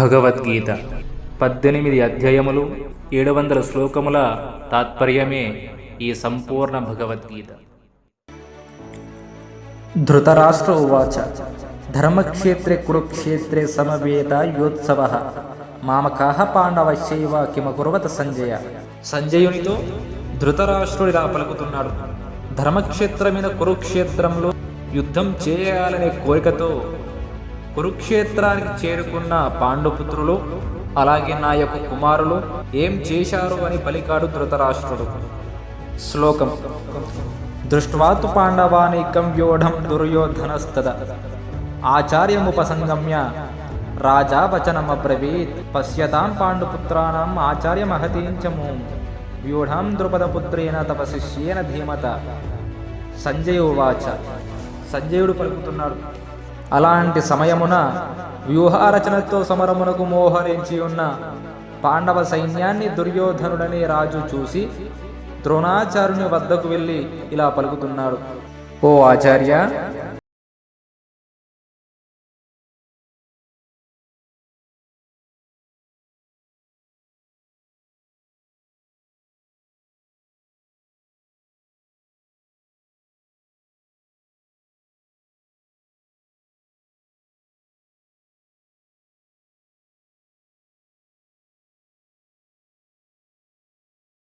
భగవద్గీత. పద్దెనిమిది అధ్యాయములు ఏడు వందల శ్లోకముల తాత్పర్యమే ఈ సంపూర్ణ భగవద్గీత. ధృతరాష్ట్ర ఉవాచ. ధర్మక్షేత్రే కురుక్షేత్రే సమవేత యోత్సవ. మామకాహ పాండవశైవ కిమకుర్వత సంజయ. సంజయునితో ధృతరాష్ట్రుడు ఇలా పలుకుతున్నాడు. ధర్మక్షేత్రమైన కురుక్షేత్రంలో యుద్ధం చేయాలనే కోరికతో కురుక్షేత్రానికి చేరుకున్న పాండుపుత్రులు అలాగే నా యొక్క కుమారులు ఏం చేశారు అని పలికాడు ధృతరాష్ట్రుడు. శ్లోకం. దృష్ట్వాతు పాండవానైకం వ్యూఢం దుర్యోధనస్తద. ఆచార్యముపసంగమ్య రాజా వచనమబ్రవీత్ పశ్యతాం పాండుపుత్రాణం ఆచార్య మహతీంచము మూం వ్యూఢం ద్రుపదపుత్రేణ తపశిష్యేన ధీమత. సంజయ ఉవాచ. సంజయుడు పలుకుతున్నాడు. అలాంటి సమయమున వ్యూహారచనతో సమరమునకు మోహరించి ఉన్న పాండవ సైన్యాన్ని దుర్యోధనుడనే రాజు చూసి ద్రోణాచార్యుని వద్దకు వెళ్ళి ఇలా పలుకుతున్నాడు. ఓ ఆచార్య